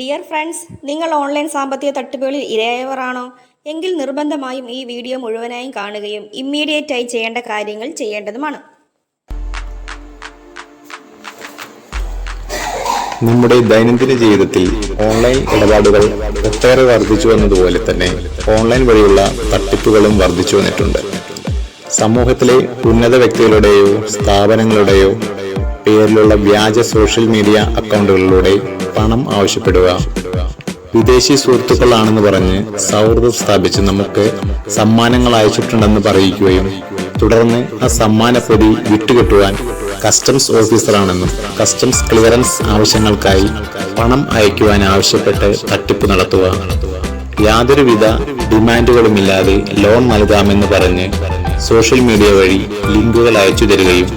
Dear friends നിങ്ങൾ online സാമ്പത്തിക തട്ടിപ്പുകളിൽ ഇരയായവരാണോ? എങ്കിൽ നിർബന്ധമായും ഈ വീഡിയോ മുഴുവനായും കാണുകയും ഇമ്മീഡിയറ്റ് ആയി ചെയ്യേണ്ട കാര്യങ്ങൾ ചെയ്യേണ്ടതുമാണ്. നമ്മുടെ ദൈനംദിന ജീവിതത്തിൽ ഓൺലൈൻ ഇടപാടുകൾ ഒട്ടേറെ വർദ്ധിച്ചു എന്നതുപോലെ തന്നെ ഓൺലൈൻ വഴിയുള്ള തട്ടിപ്പുകളും വർദ്ധിച്ചു വന്നിട്ടുണ്ട്. സമൂഹത്തിലെ ഉന്നത വ്യക്തികളുടെയോ സ്ഥാപനങ്ങളുടെയോ പേരിലുള്ള വ്യാജ സോഷ്യൽ മീഡിയ അക്കൗണ്ടുകളിലൂടെ പണം ആവശ്യപ്പെടുക. വിദേശി സുഹൃത്തുക്കളാണെന്ന് പറഞ്ഞ് സൗഹൃദം സ്ഥാപിച്ച് നമുക്ക് സമ്മാനങ്ങൾ അയച്ചിട്ടുണ്ടെന്ന് പറയിക്കുകയും തുടർന്ന് ആ സമ്മാനപ്പൊതി വിട്ടുകെട്ടുവാൻ കസ്റ്റംസ് ഓഫീസറാണെന്നും കസ്റ്റംസ് ക്ലിയറൻസ് ആവശ്യങ്ങൾക്കായി പണം അയക്കുവാൻ ആവശ്യപ്പെട്ട് തട്ടിപ്പ് നടത്തുക. യാതൊരുവിധ ഡിമാൻഡുകളുമില്ലാതെ ലോൺ നൽകാമെന്ന് പറഞ്ഞ് സോഷ്യൽ മീഡിയ വഴി ലിങ്കുകൾ അയച്ചു തരികയും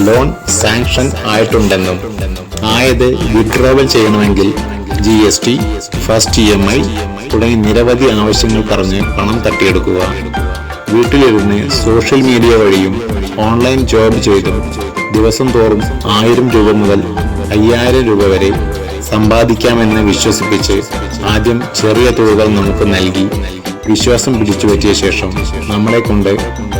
ലോൺ സാങ്ഷൻ ആയിട്ടുണ്ടെന്നും ആയത് വിഡ്രോവൽ ചെയ്യണമെങ്കിൽ G S T first E M I തുടങ്ങി നിരവധി ആവശ്യങ്ങൾ പറഞ്ഞ് പണം തട്ടിയെടുക്കുക. വീട്ടിലിരുന്ന് സോഷ്യൽ മീഡിയ വഴിയും ഓൺലൈൻ ജോബ് ചെയ്തും ദിവസം തോറും ആയിരം രൂപ മുതൽ അയ്യായിരം രൂപ വരെ സമ്പാദിക്കാമെന്ന് വിശ്വസിപ്പിച്ച് ആദ്യം ചെറിയ തുകകൾ നമുക്ക് നൽകി വിശ്വാസം പിടിച്ചു പറ്റിയ ശേഷം നമ്മളെ കൊണ്ട്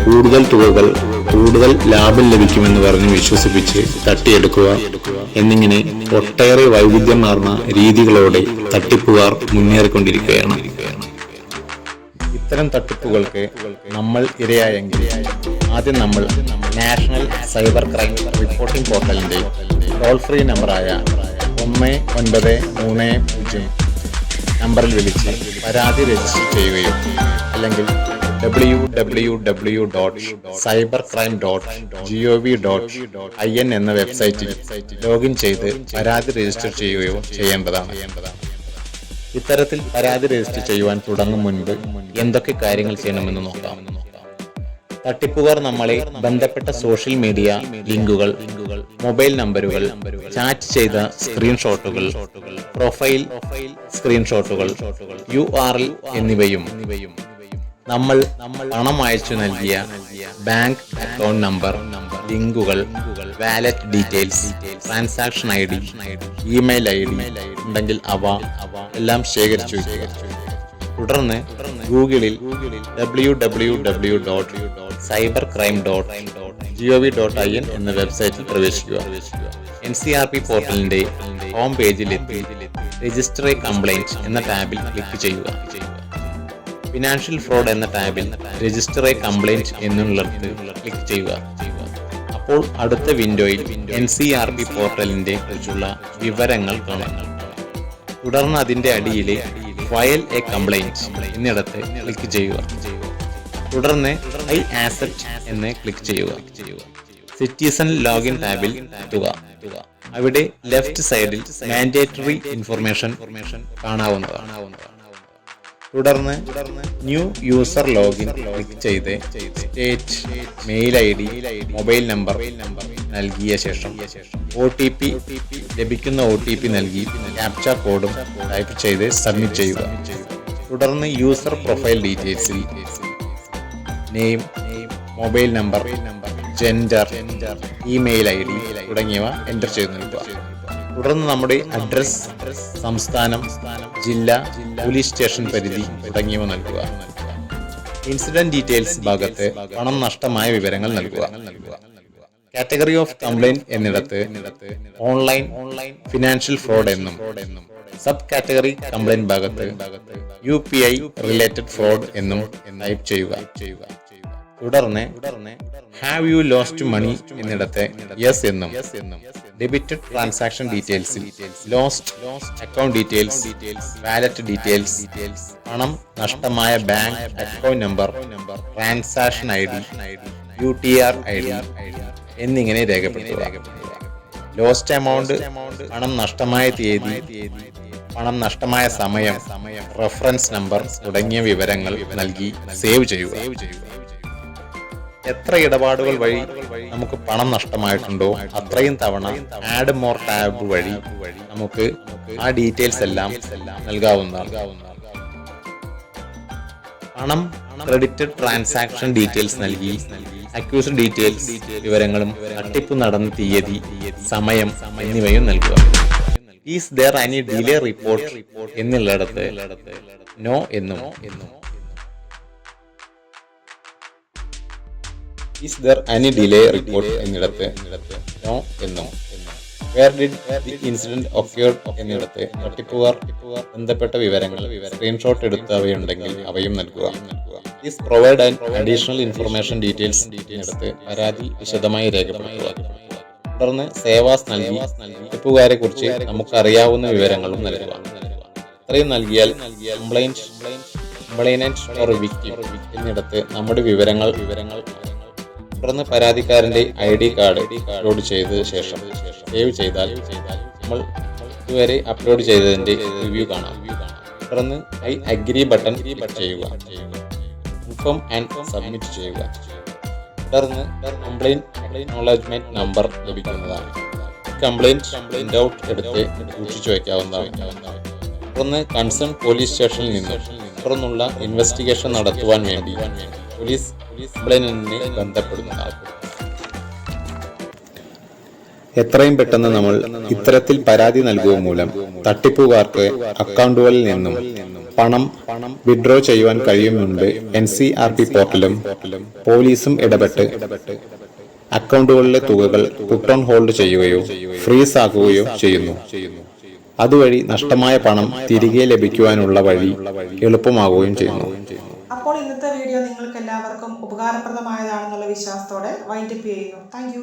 കൂടുതൽ തുകകൾ കൂടുതൽ ലാഭം ലഭിക്കുമെന്ന് പറഞ്ഞ് വിശ്വസിപ്പിച്ച് തട്ടിയെടുക്കുക എന്നിങ്ങനെ ഒട്ടേറെ വൈവിധ്യമാർന്ന രീതികളോടെ തട്ടിപ്പുകാർ മുന്നേറിക്കൊണ്ടിരിക്കുകയാണ്. ഇത്തരം തട്ടിപ്പുകൾക്ക് നമ്മൾ ഇരയായെങ്കിൽ ആദ്യം നമ്മൾ നാഷണൽ സൈബർ ക്രൈം റിപ്പോർട്ടിംഗ് പോർട്ടലിന്റെ ടോൾ ഫ്രീ നമ്പറായ ഒന്ന് ഒൻപത് മൂന്ന് പൂജ്യം നമ്പറിൽ വിളിച്ച് പരാതി രജിസ്റ്റർ ചെയ്യുകയോ അല്ലെങ്കിൽ W W W dot cyber crime dot G O V dot I N എന്ന വെബ്സൈറ്റിൽ ലോഗിൻ ചെയ്ത് പരാതി രജിസ്റ്റർ ചെയ്യുകയോ ചെയ്യേണ്ടതാണ്. ഇത്തരത്തിൽ പരാതി രജിസ്റ്റർ ചെയ്യുവാൻ തുടങ്ങും മുൻപ് എന്തൊക്കെ കാര്യങ്ങൾ ചെയ്യണമെന്ന് നോക്കാം. തട്ടിപ്പുകാർ നമ്മളെ ബന്ധപ്പെട്ട സോഷ്യൽ മീഡിയ ലിങ്കുകൾ മൊബൈൽ നമ്പറുകൾ ചാറ്റ് ചെയ്ത സ്ക്രീൻഷോട്ടുകൾ പ്രൊഫൈൽ സ്ക്രീൻഷോട്ടുകൾ യു ആർ എൽ എന്നിവയും നമ്മൾ പണം അയച്ചു നൽകിയ ബാങ്ക് അക്കൗണ്ട് നമ്പർ ലിങ്കുകൾ wallet details transaction I D email I D ഉണ്ടെങ്കിൽ അവ എല്ലാം ശേഖരിച്ചു തുടർന്ന് ഗൂഗിളിൽ W W W dot cyber crime dot G V dot I N എന്ന വെബ്സൈറ്റിൽ പ്രവേശിക്കുക എൻ സി ആർ പി പോർട്ടലിന്റെ ഹോം പേജിലെത്തി രജിസ്റ്റർ എ കംപ്ലൈന്റ് എന്ന ടാബിൽ ക്ലിക്ക് ചെയ്യുക. ഫിനാൻഷ്യൽ ഫ്രോഡ് എന്ന ടാബിൽ രജിസ്റ്റർ എ കംപ്ലൈന്റ് എന്നുള്ളിടത്ത് ക്ലിക്ക് ചെയ്യുക. അപ്പോൾ അടുത്ത വിൻഡോയിൽ എൻ സി ആർ പി പോർട്ടലിന്റെ കുറിച്ചുള്ള വിവരങ്ങൾ കാണാം. തുടർന്ന് അതിന്റെ അടിയിലെ ഫയൽ എ കംപ്ലൈന്റ് എന്നിടത്ത് ക്ലിക്ക് ചെയ്യുക. തുടർന്ന് ഐ ആസെപ്റ്റ് എന്ന് ക്ലിക്ക് ചെയ്യുക. സിറ്റിസൺ ലോഗിൻ ടാബിൽ എത്തുക. അവിടെ ലെഫ്റ്റ് സൈഡിൽ മാൻഡേറ്ററി ഇൻഫർമേഷൻ കാണാവുന്നതാണ്. തുടർന്ന് ന്യൂ യൂസർ ലോഗിൻ ക്ലിക്ക് ചെയ്ത് state mail I D mobile number നൽകിയ ശേഷം ഒ ടി പി ലഭിക്കുന്ന ഒ ടി പി നൽകി ക്യാപ്ച കോഡും ടൈപ്പ് ചെയ്ത് സബ്മിറ്റ് ചെയ്യുക. തുടർന്ന് user profile ഡീറ്റെയിൽസിൽ name mobile number gender email I D തുടങ്ങിയവ എന്റർ ചെയ്ത് നൽകുക തുടർന്ന് നമ്മുടെ അഡ്രസ് സംസ്ഥാനം ജില്ല പോലീസ് സ്റ്റേഷൻ പരിധി തുടങ്ങിയവ നൽകുക. ഇൻസിഡന്റ് ഡീറ്റെയിൽസ് ഭാഗത്ത് പണം നഷ്ടമായ വിവരങ്ങൾ നൽകുക. കാറ്റഗറി ഓഫ് കംപ്ലൈന്റ് എന്നിടത്ത് ഓൺലൈൻ ഫിനാൻഷ്യൽ ഫ്രോഡ് എന്നും സബ് കാറ്റഗറി കംപ്ലൈന്റ് ഭാഗത്ത് U P I related fraud എന്നും ടൈപ്പ് ചെയ്യുക. തുടർന്ന് ഹാവ് യു ലോസ്റ്റ് മണി എന്നിടത്തെ യെസ് എന്നും debited transaction ഡീറ്റെയിൽസിൽ lost account details wallet details പണം നഷ്ടമായ bank account number transaction I D U T R I D എന്നിങ്ങനെ രേഖപ്പെടുത്തുക. ലോസ്റ്റ് എമൗണ്ട് പണം നഷ്ടമായ തീയതി പണം നഷ്ടമായ സമയം റെഫറൻസ് നമ്പർ തുടങ്ങിയ വിവരങ്ങൾ നൽകി സേവ് ചെയ്യുക. എത്ര ഇടപാടുകൾ വഴി നമുക്ക് പണം നഷ്ടമായിട്ടുണ്ടോ? അത്രയും തവണ ആഡ് മോർ ടാബ് വഴി നമുക്ക് ആ ഡീറ്റെയിൽസ് എല്ലാം നൽകാവുന്നതാണ്. പണം ക്രെഡിറ്റ് ട്രാൻസാക്ഷൻ ഡീറ്റെയിൽസ് നൽകി അക്യൂസ് ഡീറ്റെയിൽസ് വിവരങ്ങളും തട്ടിപ്പ് നടന്ന തീയതി സമയം എന്നിവയും നൽകുക. Is there any delay report എന്നുള്ളിടത്ത് നോ എന്നും. Is there any delay report എന്നിടത്ത് no എന്നോ where did the incident occurred എന്നിടത്ത് തട്ടിപ്പുകാർ ബന്ധപ്പെട്ട വിവരങ്ങൾ. സ്ക്രീൻഷോട്ട് എടുത്തവയുണ്ടെങ്കിൽ അവയും നൽകുക. Is provide and additional information details എന്നിടത്ത് പരാതി വിശദമായി രേഖപ്പെടുത്തുക. തുടർന്ന് സേവാസ് നൽകി തട്ടിപ്പുകാരെ കുറിച്ച് നമുക്കറിയാവുന്ന വിവരങ്ങളും നൽകുക. ഇത്രയും നൽകിയാൽ കംപ്ലൈന്റ് കംപ്ലൈനന്റ് ഓർ വിക്ടിം എന്നിടത്ത് നമ്മുടെ വിവരങ്ങൾ വിവരങ്ങൾ തുടർന്ന് പരാതിക്കാരന്റെ ഐ ഡി കാർഡ് അപ്ലോഡ് ചെയ്ത ശേഷം സേവ് ചെയ്താൽ നമ്മൾ ഇതുവരെ അപ്ലോഡ് ചെയ്തതിന്റെ റിവ്യൂ കാണാം. തുടർന്ന് ഐ അഗ്രി ബട്ടൺ ചെയ്യുക. ഇൻഫോം ആൻഡ് സബ്മിറ്റ് ചെയ്യുക. തുടർന്ന് കംപ്ലൈന്റ് അക്നോളജ്മെന്റ് നമ്പർ ലഭിക്കുന്നതാണ്. കംപ്ലൈന്റ് കംപ്ലൈന്റ് ഔട്ട് എടുത്ത് സൂക്ഷിച്ചു വയ്ക്കാവുന്നതാണ്. തുടർന്ന് കൺസേൺ പോലീസ് സ്റ്റേഷനിൽ നിന്ന് തുടർന്നുള്ള ഇൻവെസ്റ്റിഗേഷൻ നടത്തുവാൻ വേണ്ടി പോലീസ് കംപ്ലൈന്റിനെ ബന്ധപ്പെടുന്നതാണ് എത്രയും പെട്ടെന്ന് നമ്മൾ ഇത്തരത്തിൽ പരാതി നൽകുക മൂലം തട്ടിപ്പുകാർക്ക് അക്കൗണ്ടുകളിൽ നിന്നും പണം വിഡ്രോ ചെയ്യുവാൻ കഴിയും മുൻപ് എൻ സി ആർ പി പോർട്ടലും പോലീസും ഇടപെട്ട് അക്കൗണ്ടുകളിലെ തുകകൾ പുട്ട് ഓൺ ഹോൾഡ് ചെയ്യുകയോ ഫ്രീസ് ആക്കുകയോ ചെയ്യുന്നു. അതുവഴി നഷ്ടമായ പണം തിരികെ ലഭിക്കുവാനുള്ള വഴി എളുപ്പമാകുകയും ചെയ്യുന്നു. ഇന്നത്തെ വീഡിയോ നിങ്ങൾക്ക് എല്ലാവർക്കും ഉപകാരപ്രദമായതാണെന്നുള്ള വിശ്വാസത്തോടെ വൈൻഡപ്പ് ചെയ്യുന്നു. താങ്ക്